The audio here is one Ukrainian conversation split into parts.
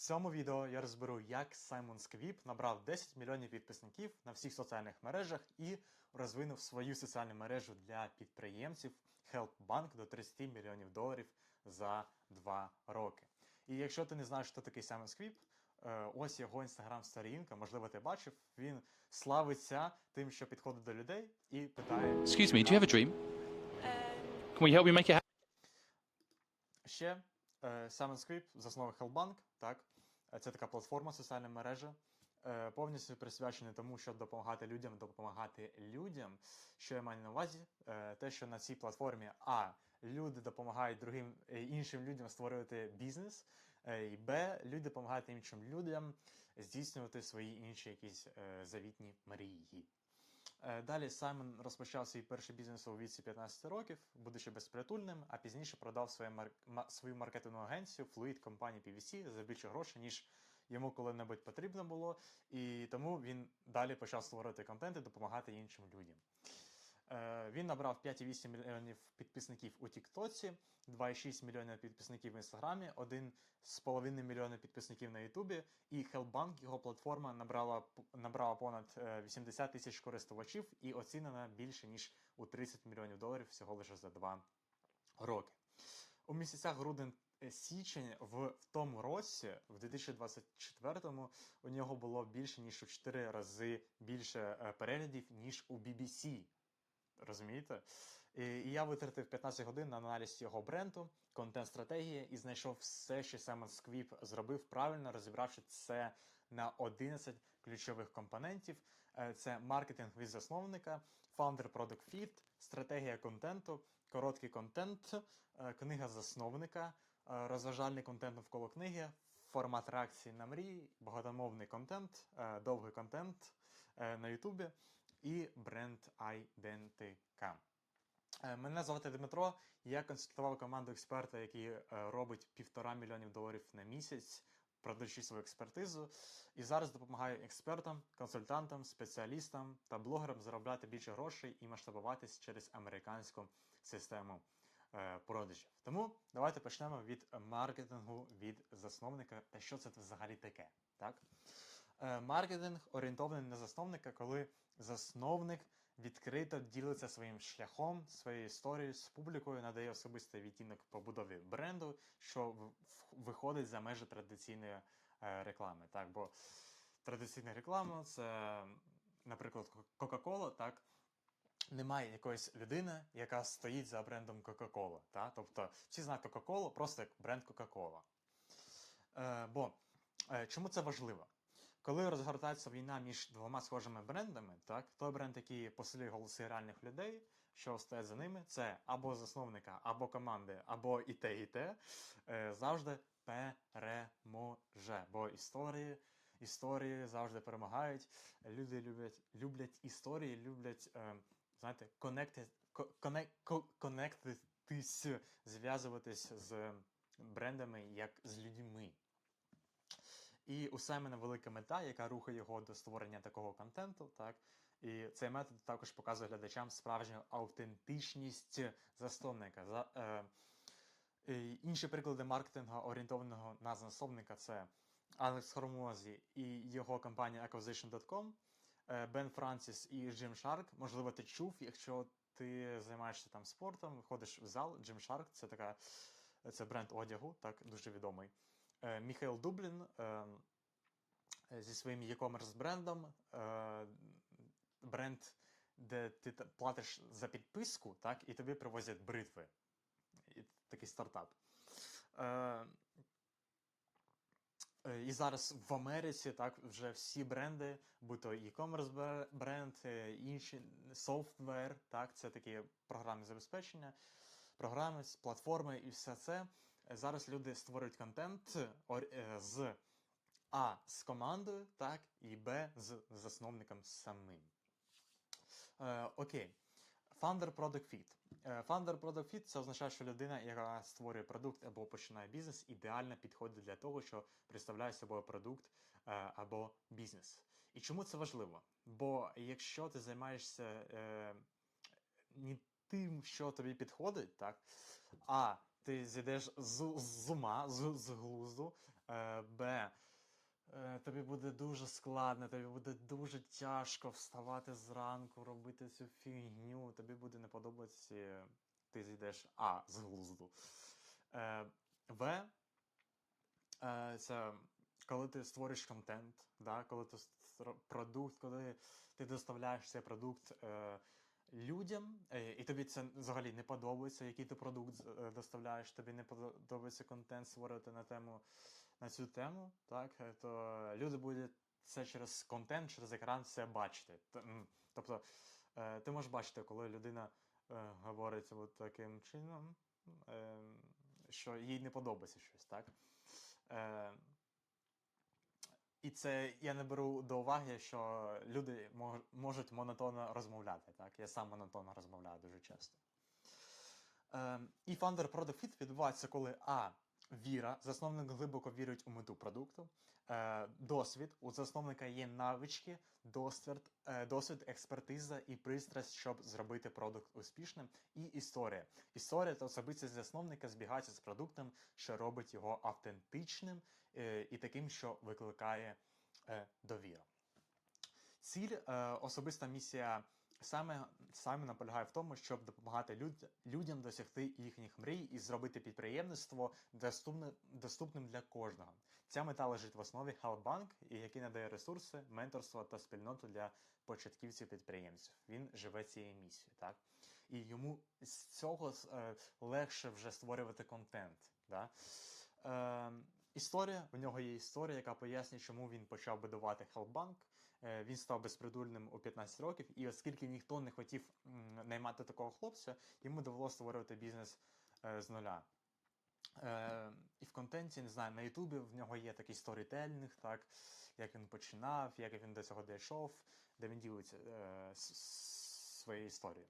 цьому відео я розберу, як Саймон Сквіп набрав 10 мільйонів підписників на всіх соціальних мережах і розвинув свою соціальну мережу для підприємців HelpBank до 30 мільйонів доларів за 2 роки. І якщо ти не знаєш, хто такий Саймон Сквіп, е, ось його інстаграм-сторінка, можливо, ти бачив. Він славиться тим, що підходить до людей і питає. Excuse me, do you have a dream? Um, Can we help you make it happen? Ще е, Саймон Сквіп, засновник Hellbank, так? Е, Це така платформа, соціальна мережа, е, повністю присвячена тому, щоб допомагати людям, допомагати людям. Що я маю на увазі? Е, Те, що на цій платформі А. Люди допомагають другим іншим людям створювати бізнес, і Б. Люди допомагають іншим людям здійснювати свої інші якісь завітні мрії. Е, Далі Саймон розпочав свій перший бізнес у віці 15 років, будучи безпритульним, а пізніше продав своє мар... ма- свою маркетингову агенцію Fluid компанії PVC за більше грошей, ніж йому коли-небудь потрібно було. І тому він далі почав створювати контент і допомагати іншим людям. Е, Він набрав 5,8 мільйонів підписників у Тіктоці, 2,6 мільйонів підписників в Інстаграмі, 1,5 мільйона підписників на Ютубі, і Hellbank, його платформа, набрала, набрала понад е, 80 тисяч користувачів і оцінена більше ніж у 30 мільйонів доларів всього лише за 2 роки. У місяцях грудень е, січень в, в тому році, в 2024-му, у нього було більше ніж у 4 рази більше е, переглядів, ніж у BBC. Розумієте? І, я витратив 15 годин на аналіз його бренду, контент-стратегії і знайшов все, що Семен Сквіп зробив правильно, розібравши це на 11 ключових компонентів. Е, Це маркетинг від засновника, фаундер Product Fit, стратегія контенту, короткий контент, е, книга засновника, е, розважальний контент навколо книги, формат реакції на мрії, багатомовний контент, довгий контент на Ютубі і бренд Identica. Е, Мене звати Дмитро. Я консультував команду експерта, який е, робить півтора мільйонів доларів на місяць, продаючи свою експертизу. І зараз допомагаю експертам, консультантам, спеціалістам та блогерам заробляти більше грошей і масштабуватись через американську систему е, продажів. Тому давайте почнемо від маркетингу від засновника та що це взагалі таке. Так? Е, Маркетинг орієнтований на засновника, коли засновник відкрито ділиться своїм шляхом, своєю історією з публікою, надає особистий відтінок побудові бренду, що виходить за межі традиційної е, реклами. Так? Бо традиційна реклама це, наприклад, Coca-Cola, так? Немає якоїсь людини, яка стоїть за брендом Coca-Cola. Тобто всі знають Coca-Cola просто як бренд Coca-Cola. Е, бо е, чому це важливо? Коли розгортається війна між двома схожими брендами, так, той бренд, який посилює голоси реальних людей, що стоять за ними, це або засновника, або команди, або і те, і те, е, завжди переможе. Бо історії, історії завжди перемагають. Люди люблять, люблять історії, люблять, е, знаєте, конекти, конектитись, зв'язуватись з брендами як з людьми. І у Саймона велика мета, яка рухає його до створення такого контенту. Так? І цей метод також показує глядачам справжню автентичність засновника. За, е, і інші приклади маркетингу, орієнтованого на засновника, це Алекс Хормозі і його компанія Acquisition.com, е, Бен Франсіс і Джим Шарк. Можливо, ти чув, якщо ти займаєшся там спортом, ходиш в зал. Джим Шарк це така це бренд одягу, так дуже відомий. Е, Міхайл Дублін е, зі своїм e-commerce брендом, е, бренд, де ти платиш за підписку, так, і тобі привозять бритви. І такий стартап. І зараз в Америці так вже всі бренди, будь то e-commerce бренд, інші софтвер, так, це такі програмні забезпечення, програми, платформи і все це. Зараз люди створюють контент е, з А з командою, так, і Б з засновником самим. Е, окей. Founder Product Fit. Е, Founder Product Fit це означає, що людина, яка створює продукт або починає бізнес, ідеально підходить для того, що представляє собою продукт е, або бізнес. І чому це важливо? Бо якщо ти займаєшся е, не тим, що тобі підходить, так, а ти зійдеш з, з ума, з, з глузду. Е, Б. Е, тобі буде дуже складно, тобі буде дуже тяжко вставати зранку, робити цю фігню. Тобі буде не подобатися, ти зійдеш А з глузду. Е, В. Е, це коли ти створюєш контент, да, коли ти продукт, коли ти доставляєш цей продукт е, людям, е, і тобі це взагалі не подобається, який ти продукт е, доставляєш, тобі не подобається контент створювати на тему на цю тему, так, е, то люди будуть це через контент, через екран все бачити. Тобто ти можеш бачити, коли людина говорить от таким чином, е, що їй не подобається щось, так? І це я не беру до уваги, що люди мож- можуть монотонно розмовляти. Так? Я сам монотонно розмовляю дуже часто. Е, і Founder Product Fit відбувається, коли А. Віра, засновник глибоко вірить у мету продукту. Е, досвід. У засновника є навички, досвід, е, досвід, експертиза і пристрасть, щоб зробити продукт успішним. І історія. Історія та особистість засновника збігається з продуктом, що робить його автентичним і таким, що викликає е, довіру. Ціль, е, особиста місія саме, саме наполягає в тому, щоб допомагати люд, людям досягти їхніх мрій і зробити підприємництво доступне, доступним для кожного. Ця мета лежить в основі і який надає ресурси, менторство та спільноту для початківців підприємців. Він живе цією місією, так? І йому з цього е, легше вже створювати контент. Да? Е, історія, у нього є історія, яка пояснює, чому він почав будувати Halbank. Е, Він став безпритульним у 15 років, і оскільки ніхто не хотів наймати такого хлопця, йому довелося створювати бізнес е, з нуля. Е, і в контенті, не знаю, на Ютубі в нього є такий сторітельник, так, як він починав, як він до цього дійшов, де він ділиться е, своєю історією.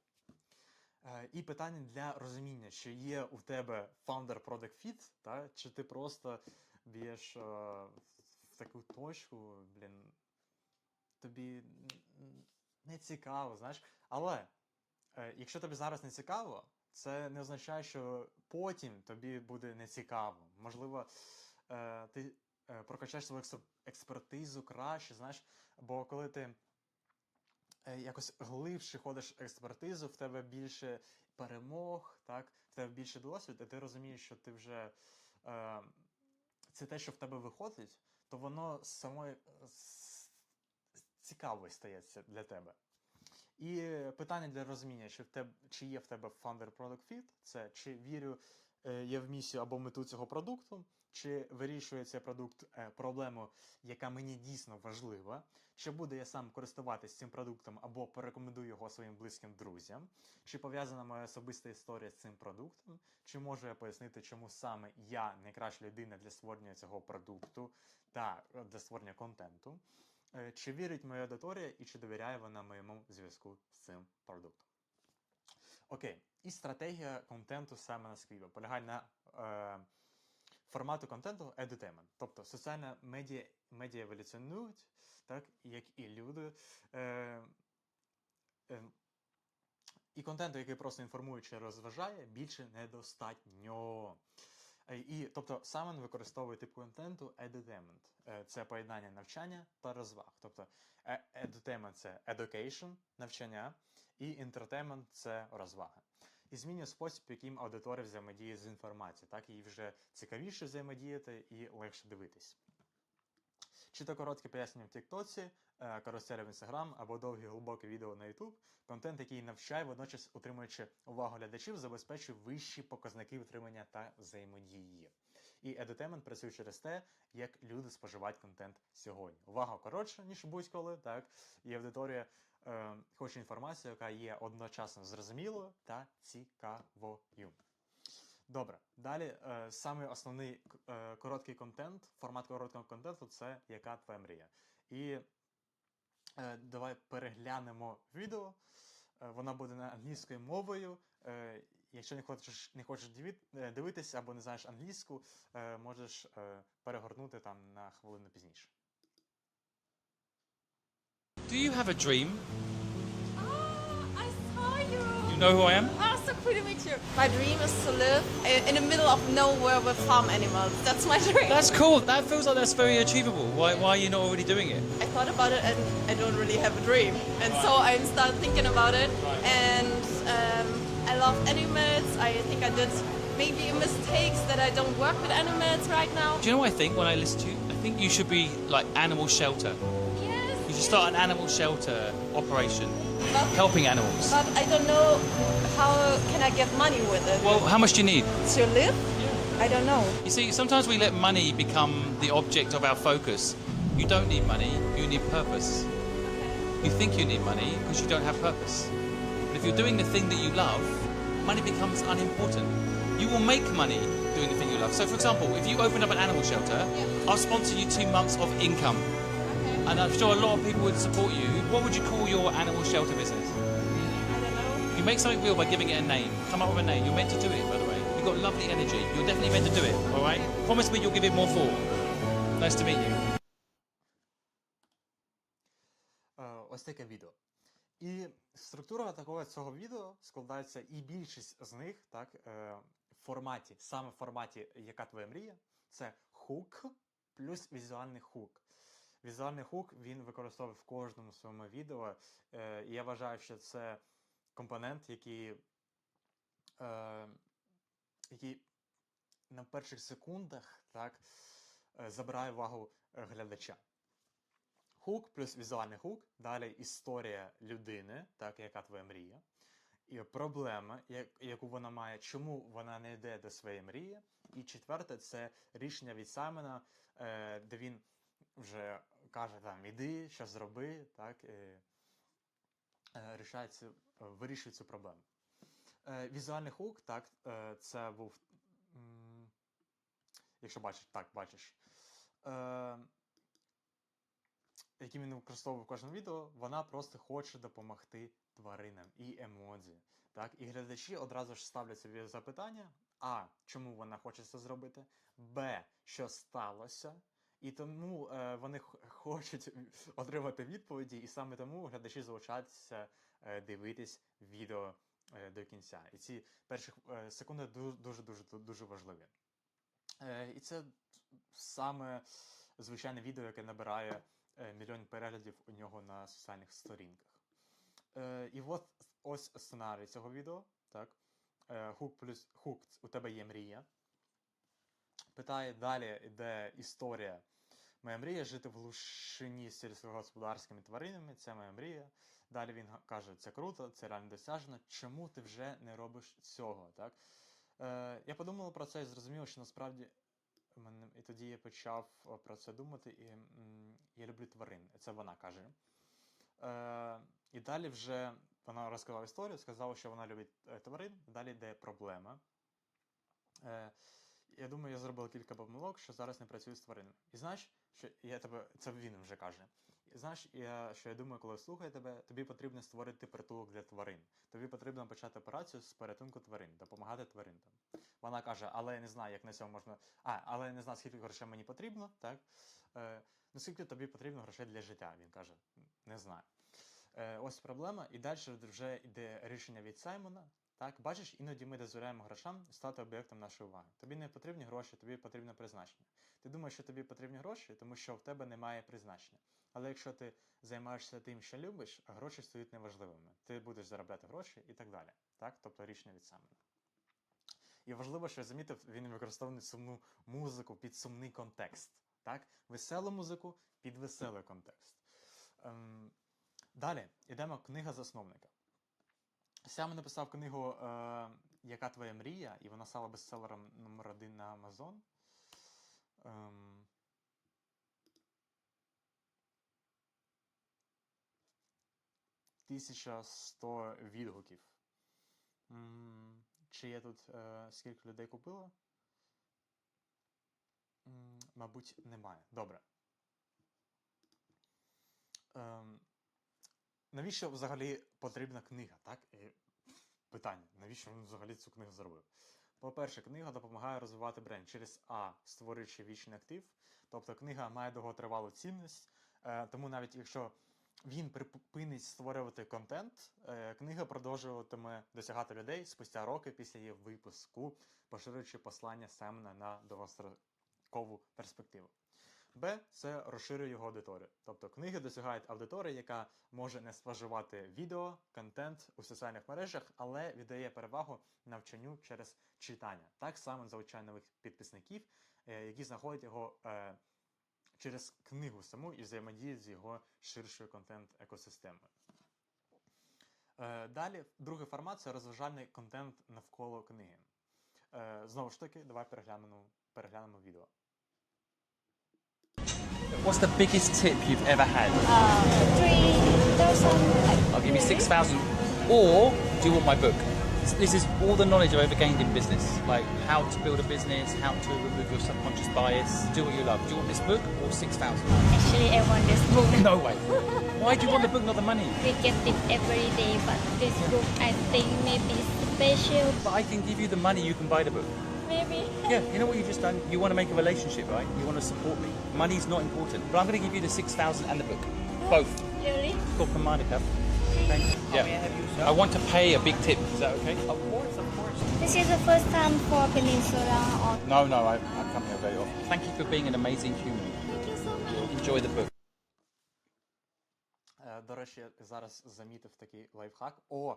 Е, і питання для розуміння, чи є у тебе founder product fit, та, чи ти просто б'єш е, в таку точку, блін, тобі не цікаво, знаєш. Але е, якщо тобі зараз не цікаво, це не означає, що потім тобі буде не цікаво. Можливо, е, ти прокачаєш свою експертизу краще, знаєш, бо коли ти якось глибше ходиш експертизу, в тебе більше перемог, так, в тебе більше досвід, і ти розумієш, що ти вже е, це те, що в тебе виходить, то воно самою цікавою стається для тебе. І питання для розуміння, чи, в тебе, чи є в тебе founder product fit, це чи вірю е, я в місію або мету цього продукту, чи вирішує цей продукт е, проблему, яка мені дійсно важлива, чи буду я сам користуватись цим продуктом або порекомендую його своїм близьким друзям, чи пов'язана моя особиста історія з цим продуктом, чи можу я пояснити, чому саме я найкраща людина для створення цього продукту та е, для створення контенту. Чи вірить моя аудиторія і чи довіряє вона моєму зв'язку з цим продуктом? Окей, і стратегія контенту саме на Сквібі полягає на е, формату контенту edutainment. Тобто соціальна медіа, медіа еволюціонують, так, як і люди. Е, е, і контенту, який просто інформує чи розважає, більше недостатньо. Е, І, тобто, Самон використовує тип контенту edutainment. Е, Це поєднання навчання та розваг. Тобто, е, edutainment – це education, навчання, і entertainment – це розвага. І змінює спосіб, яким аудиторія взаємодіє з інформацією. Так, їй вже цікавіше взаємодіяти і легше дивитись. Чи то коротке пояснення в Тіктоці, е, каруселі в Інстаграм або довгі глибокі відео на Ютуб, контент, який навчає, водночас утримуючи увагу глядачів, забезпечує вищі показники утримання та взаємодії. І edutainment працює через те, як люди споживають контент сьогодні. Увага коротша, ніж будь-коли, так, і аудиторія е, хоче інформацію, яка є одночасно зрозумілою та цікавою. Добре, далі е, саме основний е, короткий контент, формат короткого контенту це яка твоя мрія. І е, давай переглянемо відео. Е, воно буде на англійською мовою. Е, якщо не хочеш, не хочеш диві- е, дивитися або не знаєш англійську, е, можеш е, перегорнути там на хвилину пізніше. Do you have a dream? Ah, I saw you. You know who I am? Ah, so cool to meet you. My dream is to live i- in the middle of nowhere with farm animals. That's my dream. That's cool. That feels like that's very achievable. Why, why are you not already doing it? I thought about it and I don't really have a dream. And so I started thinking about it. And um, I love animals. I think I did maybe mistakes that I don't work with animals right now. Do you know what I think when I listen to you? I think you should be like animal shelter. Yes. You should start an animal shelter operation, But, helping animals. but I don't know how can I get money with it. Well, how much do you need? to live? I don't know. You see, sometimes we let money become the object of our focus. You don't need money, you need purpose. You think you need money because you don't have purpose. But if you're doing the thing that you love, money becomes unimportant. You will make money doing the thing you love. So, for example, if you opened up an animal shelter, I'll sponsor you two months of income. Okay. And I'm sure a lot of people would support you. What would you call your animal shelter business? I don't know. You make something real by giving it a name. Come up with a name. You're meant to do it, by the way. You've got lovely energy. You're definitely meant to do it, all right? Promise me you'll give it more thought. Nice to meet you. Uh, let's take a video. І структура такого цього відео складається, і більшість з них, так, е, в форматі, саме в форматі, яка твоя мрія, це хук плюс візуальний хук. Візуальний хук він використовує в кожному своєму відео. Е, і я вважаю, що це компонент, який, е, який на перших секундах так, е, забирає увагу глядача. Хук плюс візуальний хук, далі історія людини, так, яка твоя мрія, і проблема, як, яку вона має, чому вона не йде до своєї мрії. І четверте, це рішення від Саймона, е, де він вже каже, там, іди, що зроби, так, е, е, цю, вирішує цю проблему. Е, візуальний хук, так, це був. Якщо бачиш, так, бачиш. Які він використовує в кожному відео, вона просто хоче допомогти тваринам і емодзі. Так? І глядачі одразу ж ставлять собі запитання: А. Чому вона хоче це зробити? Б. Що сталося? І тому е, вони хочуть отримати відповіді, і саме тому глядачі залишаються е, дивитись відео е, до кінця. І ці перші е, секунди дуже дуже дуже важливі. Е, і це саме звичайне відео, яке набирає мільйон переглядів у нього на соціальних сторінках. Е, і от ось сценарій цього відео. Так? Е, хук плюс хук, у тебе є мрія. Питає далі йде історія. Моя мрія жити в глушині з сільськогосподарськими тваринами. Це моя мрія. Далі він каже: це круто, це реально досяжно. Чому ти вже не робиш цього? Так? Е, я подумав про це і зрозумів, що насправді і тоді я почав е, про це думати, і я люблю тварин. Це вона каже. Е, і далі вже вона розказала історію, сказала, що вона любить е, тварин. Далі йде проблема. Е, я думаю, я зробив кілька помилок, що зараз не працюю з тваринами. І знаєш, що я тебе, це він вже каже. Знаєш, я, що я думаю, коли слухаю тебе, тобі потрібно створити притулок для тварин. Тобі потрібно почати операцію з порятунку тварин, допомагати тваринам. Вона каже, але я не знаю, як на цьому можна. А, але я не знаю, скільки грошей мені потрібно, так? Е, ну, тобі потрібно грошей для життя? Він каже, не знаю. Е, ось проблема, і далі вже йде рішення від Саймона. Так, бачиш, іноді ми дозволяємо грошам стати об'єктом нашої уваги. Тобі не потрібні гроші, тобі потрібне призначення. Ти думаєш, що тобі потрібні гроші, тому що в тебе немає призначення. Але якщо ти займаєшся тим, що любиш, гроші стають неважливими. Ти будеш заробляти гроші і так далі. Так? Тобто рішення від Саймона. І важливо, що я замітив, він використовує сумну музику під сумний контекст. Так? Веселу музику під веселий контекст. Ем, далі йдемо книга засновника. Сам написав книгу е, Яка твоя мрія? І вона стала бестселером номер один на Amazon. Ем, Тисяча сто відгуків. Чи є тут е, скільки людей купило? Мабуть, немає. Добре. Ем, навіщо взагалі потрібна книга? Так? І питання: навіщо він взагалі цю книгу зробив? По-перше, книга допомагає розвивати бренд через А, створюючи вічний актив. Тобто книга має довготривалу цінність, е, тому навіть якщо він припинить створювати контент, е, книга продовжуватиме досягати людей спустя роки після її випуску, поширюючи послання Семена на довгострокову перспективу. Б. Це розширює його аудиторію. Тобто книги досягають аудиторії, яка може не споживати відео, контент у соціальних мережах, але віддає перевагу навчанню через читання. Так само залучає нових підписників, е, які знаходять його е, через книгу саму і взаємодіють з його ширшою контент-екосистемою. Е, Далі, другий формат це розважальний контент навколо книги. Е, Знову ж таки, давай переглянемо, переглянемо відео. What's the biggest tip you've ever had? three thousand. I'll give you 6,000. Or do you want my book? This- is all the knowledge I've ever gained in business, like how to build a business, how to remove your subconscious bias, do what you love. Do you want this book or 6,000? Actually, I want this book. No way. Why do you want the book, not the money? We get it every day, but this book I think maybe special. But I can give you the money, you can buy the book. Maybe. Yeah, you know what you've just done? You want to make a relationship, right? You want to support me. Money's not important. But I'm going to give you the 6,000 and the book. Oh, Both. Really? Got Monica. Thank you. Yeah. I want to pay a big tip. Is that okay? Of course, of course. This is the first time for Peninsula. Or No, no, I, I come here very often. Thank you for being an amazing human. thank you so much. Enjoy the book. Е, До речі, зараз замітив такий лайфхак. О,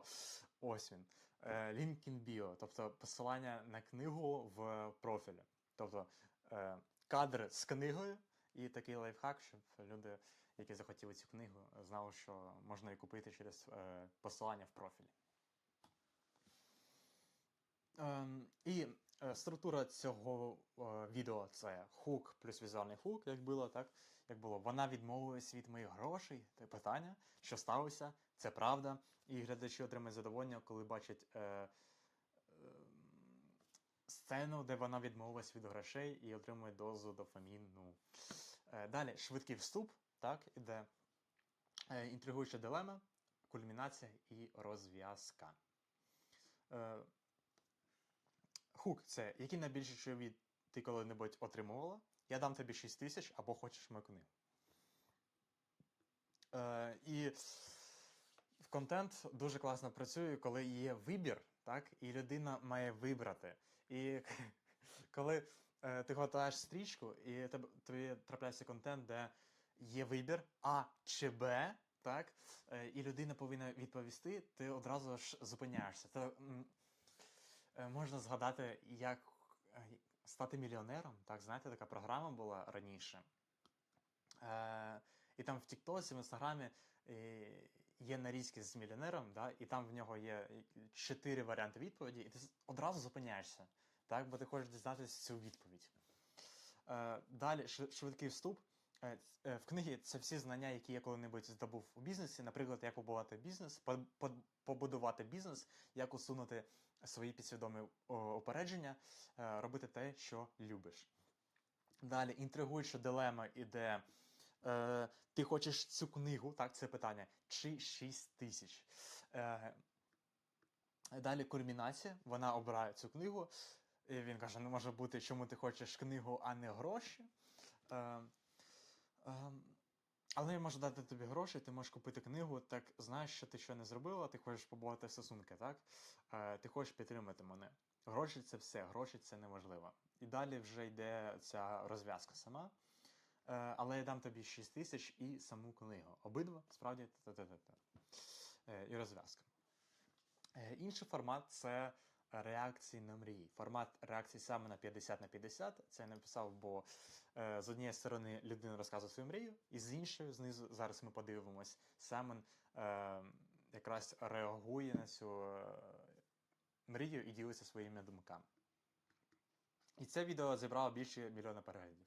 ось він. Е, Link in bio, тобто посилання на книгу в профілі. Тобто е, кадр з книгою і такий лайфхак, щоб люди, які захотіли цю книгу, знали, що можна її купити через е, посилання в профілі. Ем, і е, структура цього е, відео це хук плюс візуальний хук, як було, так? Як було, вона відмовилась від моїх грошей. Це питання, що сталося, це правда. І глядачі отримують задоволення, коли бачать е, сцену, де вона відмовилась від грошей і отримує дозу дофаміну. Далі швидкий вступ, так, іде е, інтригуюча дилема, кульмінація і розв'язка. Е, Хук це який найбільший чоловік ти коли-небудь отримувала? Я дам тобі 6 тисяч або хочеш мою. Е, і контент дуже класно працює, коли є вибір, так? І людина має вибрати. І коли ти готуєш стрічку, і тобі трапляється контент, де є вибір А чи Б, так? Е, і людина повинна відповісти, ти одразу ж зупиняєшся. М, е, можна згадати, як е, стати мільйонером. Так, знаєте, така програма була раніше. І там в Тіктосі, в Інстаграмі є нарізки з мільйонером, да, і там в нього є чотири варіанти відповіді, і ти одразу зупиняєшся, так, бо ти хочеш дізнатися цю відповідь. Далі швидкий вступ. Е, е, В книгі це всі знання, які я коли-небудь здобув у бізнесі. Наприклад, як побудувати бізнес, по- по- побудувати бізнес, як усунути свої підсвідомі о, упередження, е, робити те, що любиш. Далі інтригуюча дилема іде. Е, ти хочеш цю книгу, так, це питання, чи 6 тисяч. Е, далі кульмінація, вона обирає цю книгу. І він каже: не може бути, чому ти хочеш книгу, а не гроші. Е, Але я можу дати тобі гроші, ти можеш купити книгу, так знаєш, що ти що не зробила, ти хочеш побувати стосунки, так? Е, Ти хочеш підтримати мене. Гроші це все, гроші це неважливо. І далі вже йде ця розв'язка сама. Е, Але я дам тобі 6 тисяч і саму книгу. Обидва справді та-та-та-та. Е, і розв'язка. Інший формат це реакції на мрії. Формат реакції саме на 50 на 50. Це я написав, бо е, з однієї сторони людина розказує свою мрію, і з іншої, знизу, зараз ми подивимось, Семен е, якраз реагує на цю е, мрію і ділиться своїми думками. І це відео зібрало більше мільйона переглядів.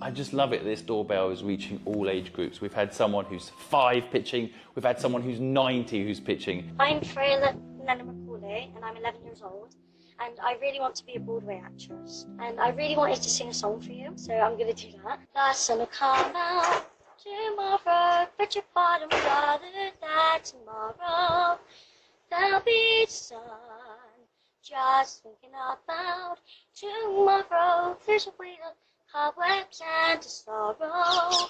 I just love it. This doorbell is reaching all age groups. We've had someone who's five pitching. We've had someone who's 90 who's pitching. I'm Freya Nana Macaulay, and I'm 11 years old. And I really want to be a Broadway actress. And I really wanted to sing a song for you, so I'm going to do that. Sun will come out tomorrow, but your bottom brother that tomorrow there'll be sun. Just thinking about tomorrow, there's a way to cobwebs and to sorrow,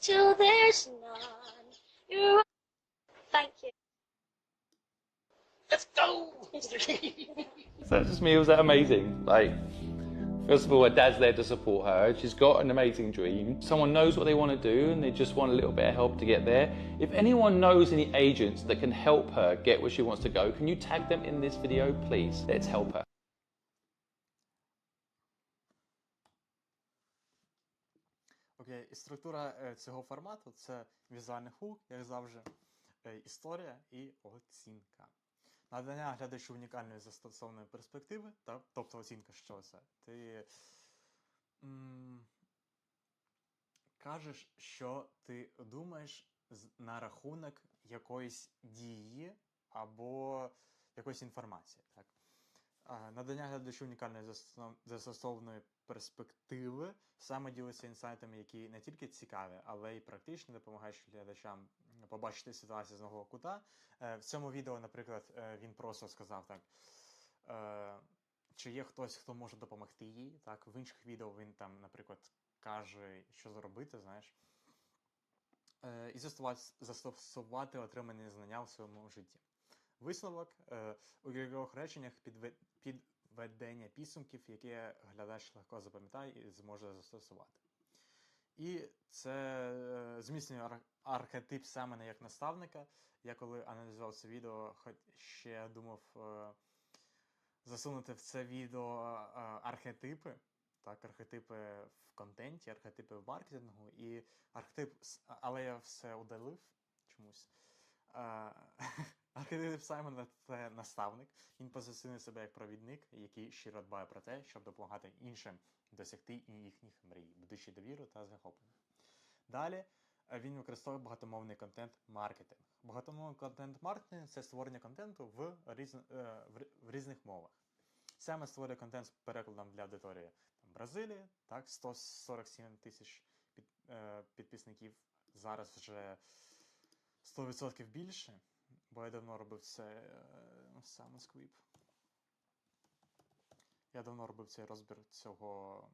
till there's none. You. Thank you. Let's go! So that's just me. Was that amazing? Like, first of all, her dad's there to support her. She's got an amazing dream. Someone knows what they want to do, and they just want a little bit of help to get there. If anyone knows any agents that can help her get where she wants to go, can you tag them in this video, please? Let's help her. Окей, і структура е, цього формату це візуальний хук, як завжди, е, історія і оцінка. Надання глядачу унікальної застосованої перспективи, та, тобто оцінка, що це. Ти м, кажеш, що ти думаєш на рахунок якоїсь дії або якоїсь інформації. Так? Надання глядачу унікальної застосов- застосованої перспективи саме ділиться інсайтами, які не тільки цікаві, але й практичні, допомагають глядачам побачити ситуацію з нового кута. Е, В цьому відео, наприклад, е, він просто сказав так. е, Чи є хтось, хто може допомогти їй? Так, в інших відео він там, наприклад, каже, що зробити, знаєш. Е, І застосувати, отримані знання в своєму житті. Висновок е, у кількох реченнях підве- підведення підсумків, які глядач легко запам'ятає і зможе застосувати. І це е, зміцнює ар- архетип саме як наставника. Я коли аналізував це відео, хоч ще думав е, засунути в це відео е, архетипи, так, архетипи в контенті, архетипи в маркетингу, і архетип, але я все удалив чомусь. Архетип Саймона це наставник. Він позиціонує себе як провідник, який щиро дбає про те, щоб допомагати іншим досягти їхніх мрій, будучи довіру та захоплення. Далі е, він використовує багатомовний контент-маркетинг. Багатомовний контент-маркетинг це створення контенту в, різн, е, в, різних мовах. Саме створює контент з перекладом для аудиторії там, Бразилії, так, 147 тисяч під, е, підписників. Зараз вже 100% більше, бо я давно робив це е, саме сквіп. Я давно робив цей розбір цього.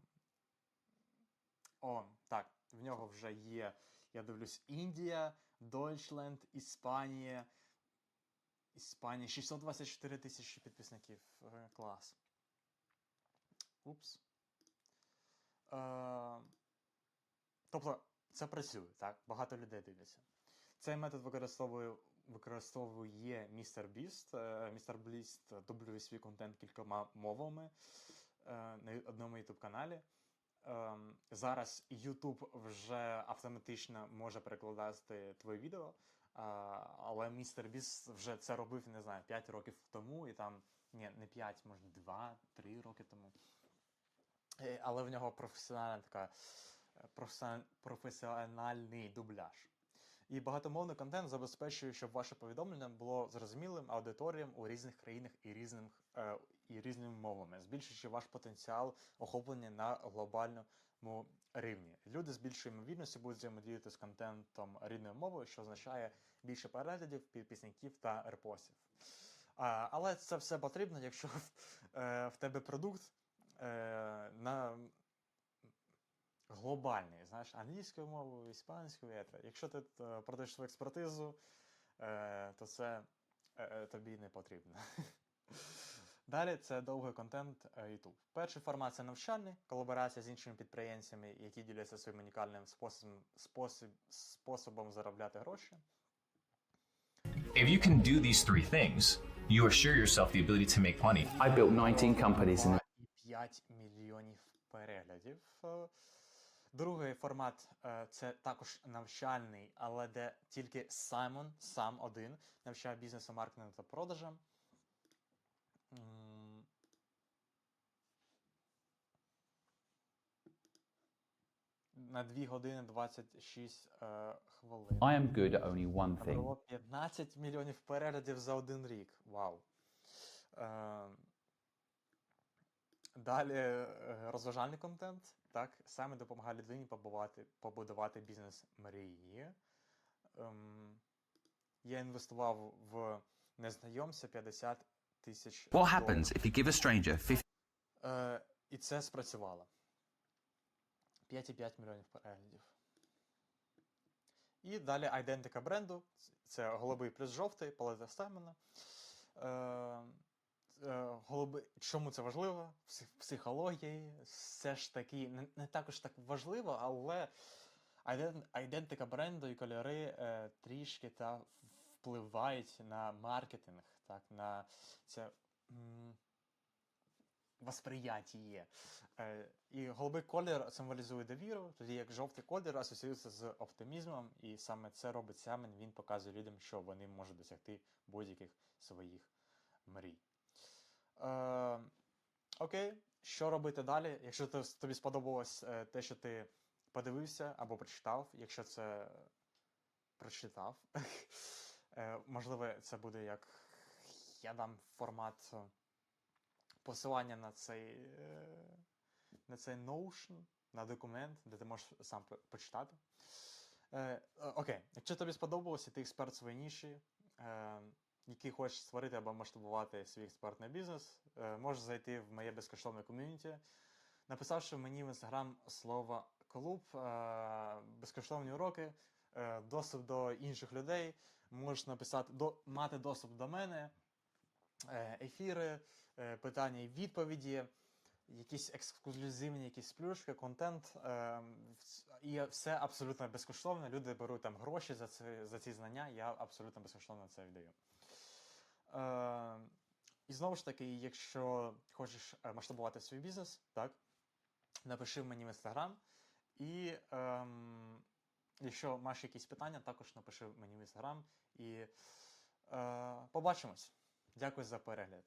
О, так, в нього вже є. Я дивлюсь, Індія, Дойчленд, Іспанія. Іспанія. 624 тисячі підписників. Е, Клас. Упс. Е, тобто, це працює, так? Багато людей дивляться. Цей метод використовує, використовує. Містер Біст дублює свій контент кількома мовами е, на одному YouTube каналі. Ем, Зараз YouTube вже автоматично може перекладати твоє відео, але містер Біст вже це робив, не знаю, 5 років тому, і там, ні, не 5, може 2-3 роки тому. Е, Але в нього професіональна така е, професіональний дубляж. І багатомовний контент забезпечує, щоб ваше повідомлення було зрозумілим аудиторіям у різних країнах і різним, е, і різними мовами, збільшуючи ваш потенціал охоплення на глобальному рівні. Люди з більшою ймовірністю будуть взаємодіяти з контентом рідною мовою, що означає більше переглядів, підписників та репостів. А, але це все потрібно, якщо е, в тебе продукт е, на глобальний, знаєш, англійською мовою, іспанською. ета. Якщо ти е, продаєш свою експертизу, е, то це е, тобі не потрібно. Далі це довгий контент YouTube. Перший формат це навчальний, колаборація з іншими підприємцями, які діляться своїм унікальним способом, спосіб, способом заробляти гроші. If you can do these three things, you assure yourself the ability to make money. I built 19 companies in і 5 мільйонів переглядів. Другий формат е, це також навчальний, але де тільки Саймон сам один навчає бізнесу, маркетингу та продажам. На 2 години 26 е, хвилин. I am good at only one thing. Набрало 15 мільйонів переглядів за один рік. Вау. Е, далі розважальний контент. Так, саме допомагає людині побувати, побудувати бізнес мрії. Ем, я інвестував в незнайомця 50 тисяч. What happens if you give a stranger 50 Е, і це спрацювало. 5,5 мільйонів переглядів. І далі айдентика бренду. Це голубий плюс жовтий, палета Стаймана. Е, е, голуби, чому це важливо? В психології все ж таки не, не також так важливо, але айдентика бренду і кольори е, трішки та впливають на маркетинг, так, на це. м, Восприяття. Е, і голубий колір символізує довіру, тоді як жовтий колір асоціюється з оптимізмом, і саме це робить Сямен, він показує людям, що вони можуть досягти будь-яких своїх мрій. Е, окей, що робити далі? Якщо тобі сподобалось е, те, що ти подивився або прочитав, якщо це прочитав, е, можливо, це буде як я дам формат. посилання на цей, е, на цей Notion, на документ, де ти можеш сам почитати. Е, е, окей, якщо тобі сподобалося, ти експерт в своїй ніші, е, який хочеш створити або масштабувати свій експертний бізнес, е, можеш зайти в моє безкоштовне ком'юніті, написавши мені в інстаграм слово клуб, е, безкоштовні уроки, е, доступ до інших людей, можеш написати, до, мати доступ до мене ефіри, питання і відповіді, якісь ексклюзивні якісь плюшки, контент. е, І все абсолютно безкоштовно. Люди беруть там гроші за, це, за ці знання, я абсолютно безкоштовно це віддаю. Е, І знову ж таки, якщо хочеш е, масштабувати свій бізнес, так, напиши мені в інстаграм. І ем, якщо маєш якісь питання, також напиши мені в інстаграм. І е, побачимось. Дякую за перегляд.